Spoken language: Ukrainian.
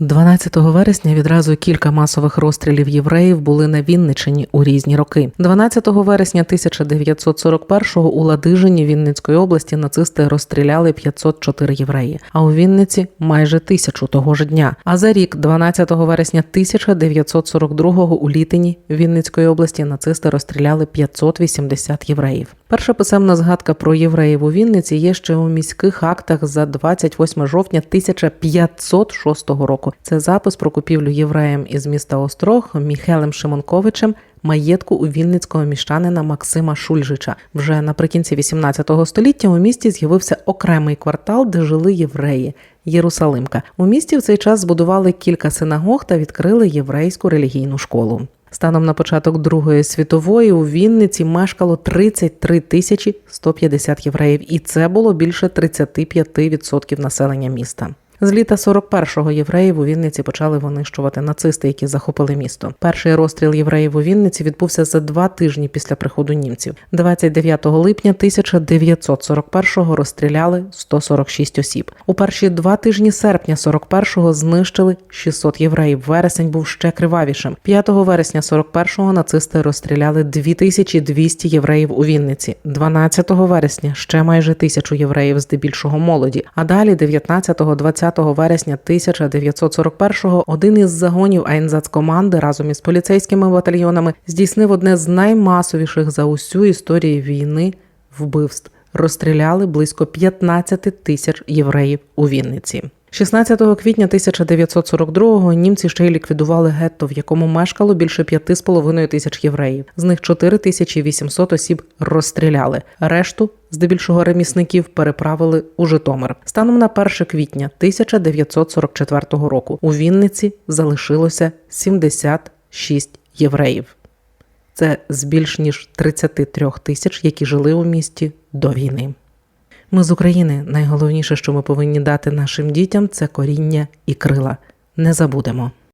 12 вересня відразу кілька масових розстрілів євреїв були на Вінниччині у різні роки. 12 вересня 1941-го у Ладижині Вінницької області нацисти розстріляли 504 євреї, а у Вінниці майже тисячу того ж дня. А за рік, 12 вересня 1942-го у Літині Вінницької області нацисти розстріляли 580 євреїв. Перша писемна згадка про євреїв у Вінниці є ще у міських актах за 28 жовтня 1506 року. Це запис про купівлю євреям із міста Острог Міхелем Шимонковичем маєтку у вінницького міщанина Максима Шульжича. Вже наприкінці 18 століття у місті з'явився окремий квартал, де жили євреї. Єрусалимка у місті в цей час збудували кілька синагог та відкрили єврейську релігійну школу. Станом на початок Другої світової у Вінниці мешкало 33 тисячі 150 євреїв, і це було більше 35% населення міста. З літа 41-го євреїв у Вінниці почали винищувати нацисти, які захопили місто. Перший розстріл євреїв у Вінниці відбувся за два тижні після приходу німців. 29 липня 1941-го розстріляли 146 осіб. У перші два тижні серпня 41-го знищили 600 євреїв. Вересень був ще кривавішим. 5 вересня 41-го нацисти розстріляли 2200 євреїв у Вінниці. 12 вересня ще майже тисячу євреїв, здебільшого молоді. А далі 19-20 вересня 1941-го один із загонів Айнзацкоманди разом із поліцейськими батальйонами здійснив одне з наймасовіших за усю історію війни вбивств. Розстріляли близько 15 тисяч євреїв у Вінниці. 16 квітня 1942-го німці ще й ліквідували гетто, в якому мешкало більше 5,5 тисяч євреїв. З них 4800 осіб розстріляли. Решту, здебільшого ремісників, переправили у Житомир. Станом на 1 квітня 1944 року у Вінниці залишилося 76 євреїв. Це з більш ніж 33 тисяч, які жили у місті до війни. Ми з України. Найголовніше, що ми повинні дати нашим дітям, це коріння і крила. Не забудемо.